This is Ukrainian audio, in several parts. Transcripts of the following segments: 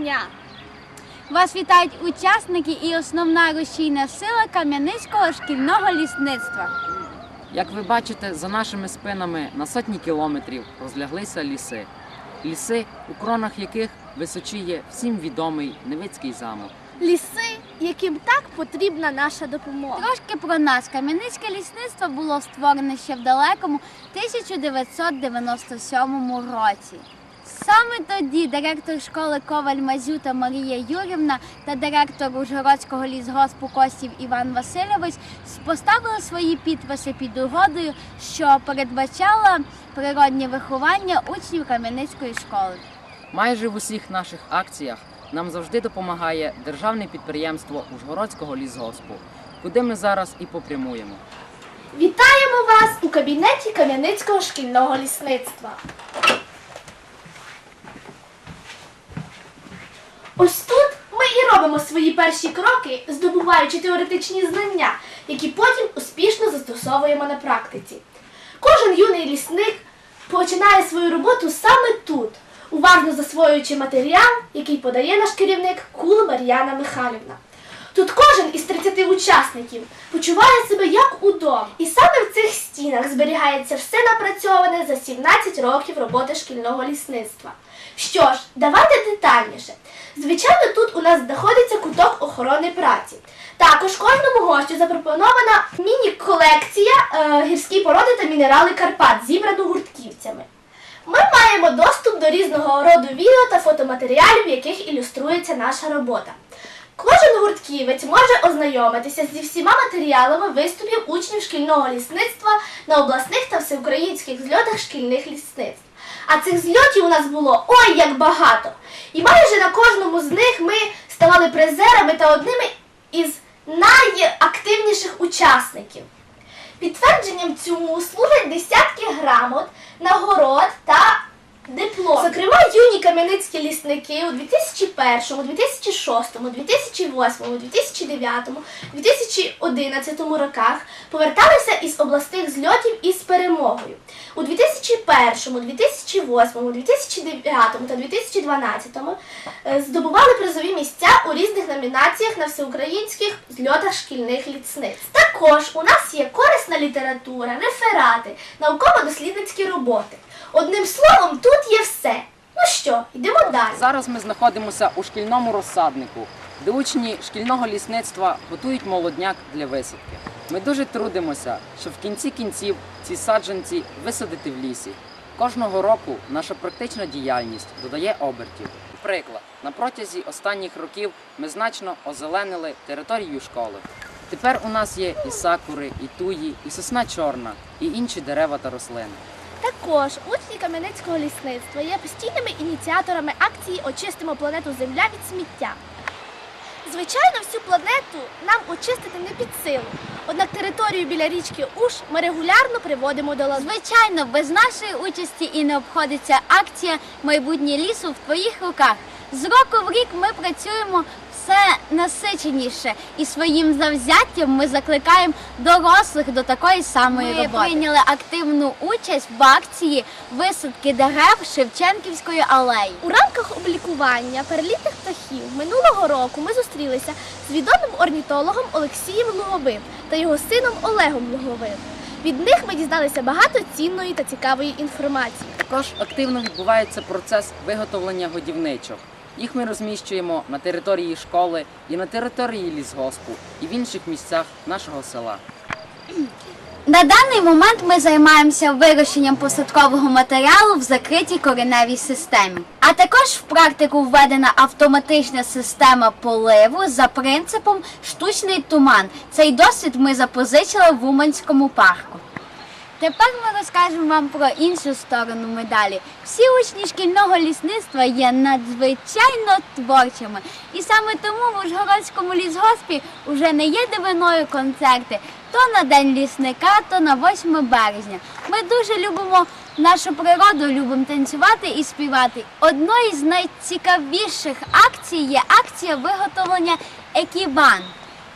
дня! Вас вітають учасники і основна рушійна сила Кам'яницького шкільного лісництва. Як ви бачите, за нашими спинами на сотні кілометрів розляглися ліси. Ліси, у кронах яких височіє всім відомий Невицький замок. Ліси, яким так потрібна наша допомога. Трошки про нас. Кам'яницьке лісництво було створене ще в далекому 1997 році. Саме тоді директор школи Коваль Мазюта Марія Юрівна та директор Ужгородського лісгоспу Костів Іван Васильович поставили свої підписи під угодою, що передбачала природнє виховання учнів Кам'яницької школи. Майже в усіх наших акціях нам завжди допомагає державне підприємство Ужгородського лісгоспу, куди ми зараз і попрямуємо. Вітаємо вас у кабінеті Кам'яницького шкільного лісництва. Ось тут ми і робимо свої перші кроки, здобуваючи теоретичні знання, які потім успішно застосовуємо на практиці. Кожен юний лісник починає свою роботу саме тут, уважно засвоюючи матеріал, який подає наш керівник Кул Мар'яна Михайлівна. Тут кожен із 30 учасників почуває себе як удома. І саме в цих стінах зберігається все напрацьоване за 17 років роботи шкільного лісництва. Що ж, давайте детальніше. Звичайно, тут у нас знаходиться куток охорони праці. Також кожному гостю запропонована міні-колекція е, гірські породи та мінерали Карпат, зібрану гуртківцями. Ми маємо доступ до різного роду відео та фотоматеріалів, в яких ілюструється наша робота. Кожен гуртківець може ознайомитися зі всіма матеріалами виступів учнів шкільного лісництва на обласних та всеукраїнських зльотах шкільних лісництв. А цих зльотів у нас було ой як багато. І майже на кожному з них ми ставали призерами та одними із найактивніших учасників. Підтвердженням цьому служать десятки грамот, нагород та диплом. Зокрема, юні кам'яницькі лісники у 2001, 2006, 2008, 2009, 2011 роках поверталися із обласних зльотів із перемогою. У 2001, 2008, 2009 та 2012 е, здобували призові місця у різних номінаціях на всеукраїнських зльотах шкільних лісництв. Також у нас є корисна література, реферати, науково-дослідницькі роботи. Одним словом, тут є все. Ну що, йдемо далі. Зараз ми знаходимося у шкільному розсаднику, де учні шкільного лісництва готують молодняк для висадки. Ми дуже трудимося, щоб в кінці кінців ці саджанці висадити в лісі. Кожного року наша практична діяльність додає обертів. Приклад, на протязі останніх років ми значно озеленили територію школи. Тепер у нас є і сакури, і туї, і сосна чорна, і інші дерева та рослини. Також учні Кам'янецького лісництва є постійними ініціаторами акції Очистимо планету Земля від сміття. Звичайно, всю планету нам очистити не під силу. Однак територію біля річки Уж ми регулярно приводимо до ладу. Звичайно, без нашої участі і не обходиться акція Майбутнє лісу в твоїх руках. З року в рік ми працюємо все насиченіше і своїм завзяттям ми закликаємо дорослих до такої самої Ми роботи. Ми прийняли активну участь в акції висадки дерев Шевченківської алеї. У рамках облікування перелітних птахів минулого року ми зустрілися з відомим орнітологом Олексієм Луговим та його сином Олегом Луговим. Від них ми дізналися багато цінної та цікавої інформації. Також активно відбувається процес виготовлення годівничок. Їх ми розміщуємо на території школи і на території лісгоспу, і в інших місцях нашого села. На даний момент ми займаємося вирощенням посадкового матеріалу в закритій кореневій системі. А також в практику введена автоматична система поливу за принципом штучний туман. Цей досвід ми запозичили в Уманському парку. Тепер ми розкажемо вам про іншу сторону медалі. Всі учні шкільного лісництва є надзвичайно творчими. І саме тому в Ужгородському лісгоспі вже не є дивиною концерти то на День лісника, то на 8 березня. Ми дуже любимо нашу природу, любимо танцювати і співати. Одною з найцікавіших акцій є акція виготовлення екібан.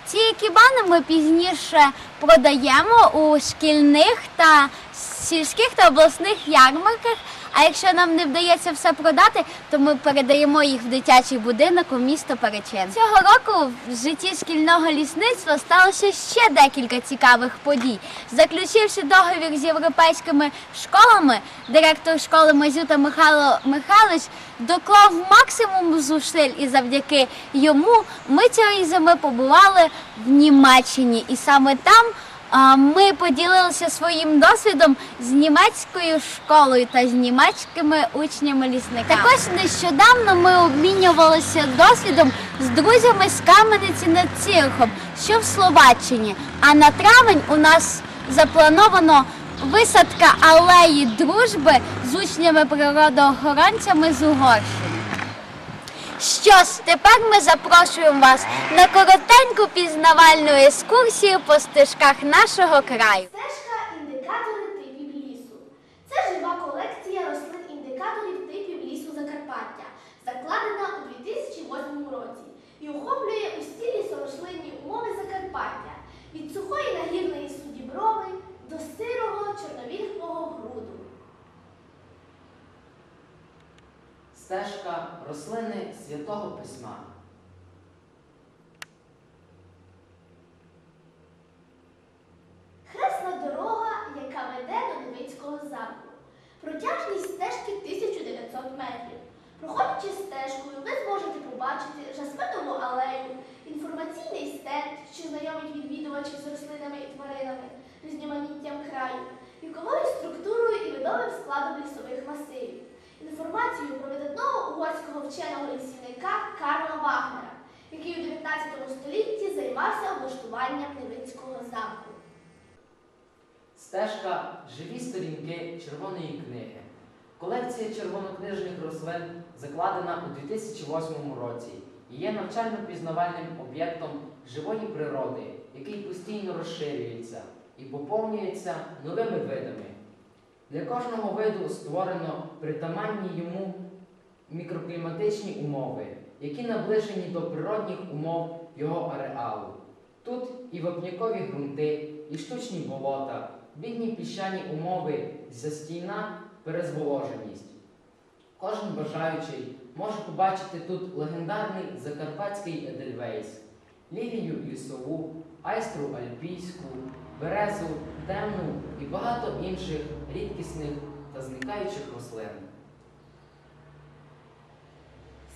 Ці кібани ми пізніше продаємо у шкільних та сільських та обласних ярмарках. А якщо нам не вдається все продати, то ми передаємо їх в дитячий будинок у місто Перечин. Цього року в житті шкільного лісництва сталося ще декілька цікавих подій. Заключивши договір з європейськими школами, директор школи Мазюта Михайло Михайлович доклав максимум зусиль, і завдяки йому ми цієї зими побували в Німеччині, і саме там. Ми поділилися своїм досвідом з німецькою школою та з німецькими учнями лісниками. Також нещодавно ми обмінювалися досвідом з друзями з Кам'яниці над Цірхом, що в Словаччині. А на травень у нас заплановано висадка алеї дружби з учнями природоохоронцями з Угорщини. Що ж, тепер ми запрошуємо вас на коротеньку пізнавальну екскурсію по стежках нашого краю. Стежка індикатори типів лісу. Це жива колекція рослин індикаторів типів лісу Закарпаття, закладена у 2008 році і охоплює усі лісорослинні умови Закарпаття від сухої нагірної судіброви до сирого чорновільхового груду. Стежка рослини святого письма. Хресна дорога, яка веде до Невицького замку. Протяжність стежки 1900 метрів. Проходячи стежкою, ви зможете побачити жасминову алею, інформаційний стенд, що знайомить відвідувачів з рослинами і тваринами, різноманіттям краю, віковою структурою і видовим складом лісових масивів, інформацію про видатного угорського вченого лісівника Карла Вагнера, який у 19 столітті займався облаштуванням Невицького замку. Стежка живі сторінки червоної книги. Колекція червонокнижних рослин закладена у 2008 році і є навчально-пізнавальним об'єктом живої природи, який постійно розширюється і поповнюється новими видами. Для кожного виду створено притаманні йому мікрокліматичні умови, які наближені до природних умов його ареалу. Тут і вапнякові ґрунти, і штучні болота, бідні піщані умови, застійна перезволоженість. Кожен бажаючий може побачити тут легендарний закарпатський Едельвейс, лілію лісову, айстру альпійську, березу, темну і багато інших рідкісних та зникаючих рослин.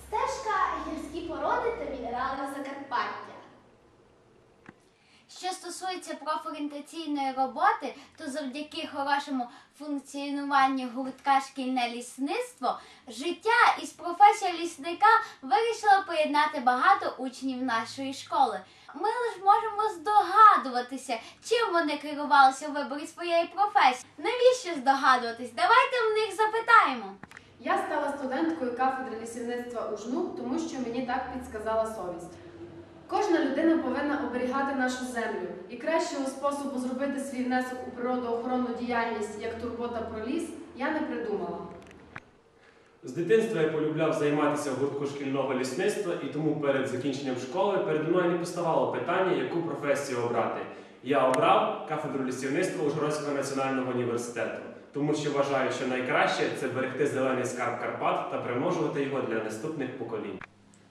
Стежка гірські породи та мінерали Закарпаття. Що стосується профорієнтаційної роботи, то завдяки хорошому функціонуванню гуртка шкільне лісництво, життя із професією лісника вирішило поєднати багато учнів нашої школи. Ми лише можемо здогадуватися, чим вони керувалися у виборі своєї професії. Навіщо здогадуватись? Давайте в них запитаємо. Я стала студенткою кафедри лісівництва УЖНУ, тому що мені так підсказала совість. Кожна людина повинна оберігати нашу землю, і кращого способу зробити свій внесок у природоохоронну діяльність, як турбота про ліс, я не придумала. З дитинства я полюбляв займатися в гуртку шкільного лісництва, і тому перед закінченням школи передо мною не поставало питання, яку професію обрати. Я обрав кафедру лісівництва Ужгородського національного університету, тому що вважаю, що найкраще це берегти зелений скарб Карпат та примножувати його для наступних поколінь.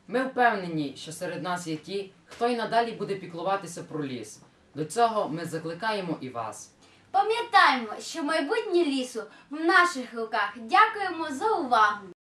Ми впевнені, що серед нас є ті, хто й надалі буде піклуватися про ліс. До цього ми закликаємо і вас. Пам'ятаємо, що майбутнє лісу в наших руках. Дякуємо за увагу!